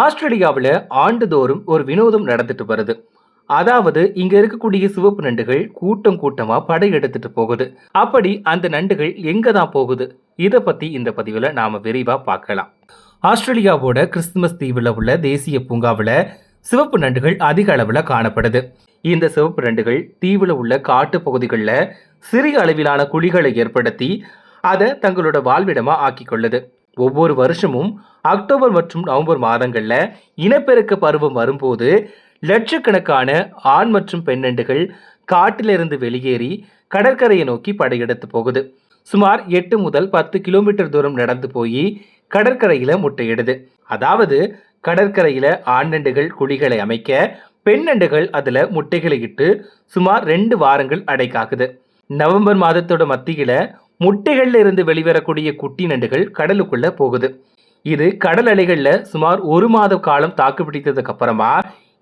ஆஸ்திரேலியாவில் ஆண்டுதோறும் ஒரு வினோதம் நடந்துட்டு வருது. அதாவது இங்க இருக்கக்கூடிய சிவப்பு நண்டுகள் கூட்டம் கூட்டமா படையெடுத்துட்டு போகுது. அப்படி அந்த நண்டுகள் எங்க தான் போகுது? இதை பத்தி இந்த பதிவில் நாம விரிவா பார்க்கலாம். ஆஸ்திரேலியாவோட கிறிஸ்துமஸ் தீவில் உள்ள தேசிய பூங்காவில் சிவப்பு நண்டுகள் அதிக அளவில் காணப்படுது. இந்த சிவப்பு நண்டுகள் தீவில் உள்ள காட்டு பகுதிகளில் சிறிய அளவிலான குழிகளை ஏற்படுத்தி அதை தங்களோட வாழ்விடமா ஆக்கிக்கொள்ளுது. ஒவ்வொரு வருஷமும் அக்டோபர் மற்றும் நவம்பர் மாதங்களில் இனப்பெருக்க பருவம் வரும்போது லட்சக்கணக்கான ஆண் மற்றும் பெண்ணண்டுகள் காட்டிலிருந்து வெளியேறி கடற்கரையை நோக்கி படையெடுத்து போகுது. சுமார் எட்டு முதல் பத்து கிலோமீட்டர் தூரம் நடந்து போய் கடற்கரையில் முட்டையிடுது. அதாவது கடற்கரையில் ஆண்டண்டுகள் குழிகளை அமைக்க பெண்ணண்டுகள் அதில் முட்டைகளை இட்டு சுமார் ரெண்டு வாரங்கள் அடைக்காக்குது. நவம்பர் மாதத்தோட மத்தியில் முட்டைகளில் இருந்து வெளிவரக்கூடிய குட்டி நண்டுகள் கடலுக்குள்ளே போகுது. இது கடல் அலைகளில் சுமார் ஒரு மாத காலம் தாக்கு பிடித்ததுக்கு அப்புறமா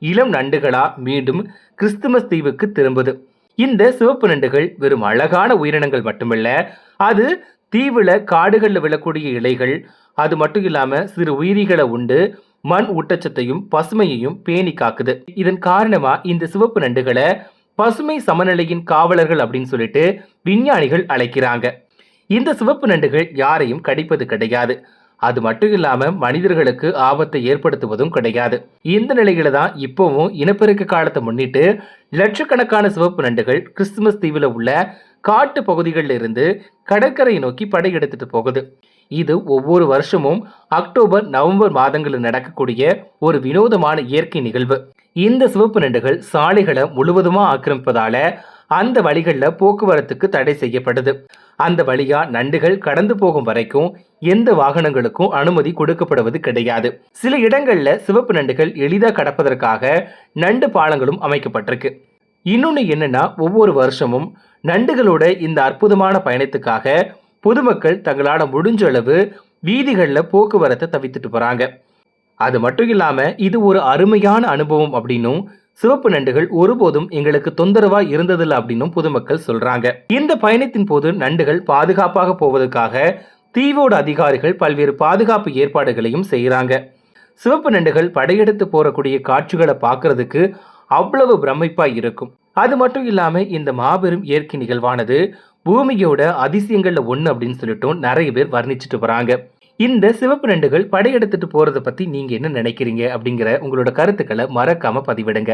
இளம் நண்டுகளா மீண்டும் கிறிஸ்துமஸ் தீவுக்கு திரும்புது. இந்த சிவப்பு நண்டுகள் வெறும் அழகான உயிரினங்கள் மட்டுமல்ல அது தீவுல காடுகளில் விழக்கூடிய இலைகள் அது மட்டும் இல்லாம சிறு உயிரிகளை உண்டு மண் ஊட்டச்சத்தையும் பசுமையையும் பேணி காக்குது. இதன் காரணமா இந்த சிவப்பு நண்டுகளை பசுமை சமநிலையின் காவலர்கள் அப்படின்னு சொல்லிட்டு விஞ்ஞானிகள் அழைக்கிறாங்க. இந்த சிவப்பு நண்டுகள் யாரையும் கடிப்பது கிடையாது. அது மட்டும் இல்லாமல் மனிதர்களுக்கு ஆபத்தை ஏற்படுத்துவதும் கிடையாது. இந்த நிலையில தான் இப்போவும் இனப்பெருக்க காலத்தை முன்னிட்டு லட்சக்கணக்கான சிவப்பு நண்டுகள் கிறிஸ்துமஸ் தீவில் உள்ள காட்டு பகுதிகளில் இருந்து கடற்கரையை நோக்கி படையெடுத்துட்டு போகுது. இது ஒவ்வொரு வருஷமும் அக்டோபர் நவம்பர் மாதங்களில் நடக்கக்கூடிய ஒரு வினோதமான இயற்கை நிகழ்வு. இந்த சிவப்பு நண்டுகள் சாலைகளை முழுவதுமா ஆக்கிரமிப்பதால அந்த வழிகளில் போக்குவரத்துக்கு தடை செய்யப்படுது. அந்த வழியா நண்டுகள் கடந்து போகும் வரைக்கும் எந்த வாகனங்களுக்கும் அனுமதி கொடுக்கப்படுவது கிடையாது. சில இடங்கள்ல சிவப்பு நண்டுகள் எளிதாக கடப்பதற்காக நண்டு பாலங்களும் அமைக்கப்பட்டிருக்கு. இன்னொன்று என்னன்னா ஒவ்வொரு வருஷமும் நண்டுகளோட இந்த அற்புதமான பயணத்துக்காக பொதுமக்கள் தங்களால் முடிஞ்ச அளவு வீதிகளில் போக்குவரத்தை தவித்துட்டு போகிறாங்க அது மட்டும் இல்லாமல் இது ஒரு அருமையான அனுபவம் அப்படின்னும் சிவப்பு நண்டுகள் ஒருபோதும் எங்களுக்கு தொந்தரவா இருந்ததில்லை அப்படின்னும் பொதுமக்கள் சொல்றாங்க. இந்த பயணத்தின் போது நண்டுகள் பாதுகாப்பாக போவதற்காக தீவோட அதிகாரிகள் பல்வேறு பாதுகாப்பு ஏற்பாடுகளையும் செய்கிறாங்க சிவப்பு நண்டுகள் படையெடுத்து போறக்கூடிய காட்சிகளை பார்க்கறதுக்கு அவ்வளவு பிரமிப்பா இருக்கும். அது மட்டும் இல்லாம இந்த மாபெரும் இயற்கை நிகழ்வானது பூமியோட அதிசயங்கள்ல ஒன்று அப்படின்னு சொல்லிட்டும் நிறைய பேர் வர்ணிச்சுட்டு வராங்க. இந்த சிவப்பு நண்டுகள் படையெடுத்துட்டு போறதை பத்தி நீங்க என்ன நினைக்கிறீங்க அப்படிங்கிற உங்களோட கருத்துக்களை மறக்காம பதிவிடுங்க.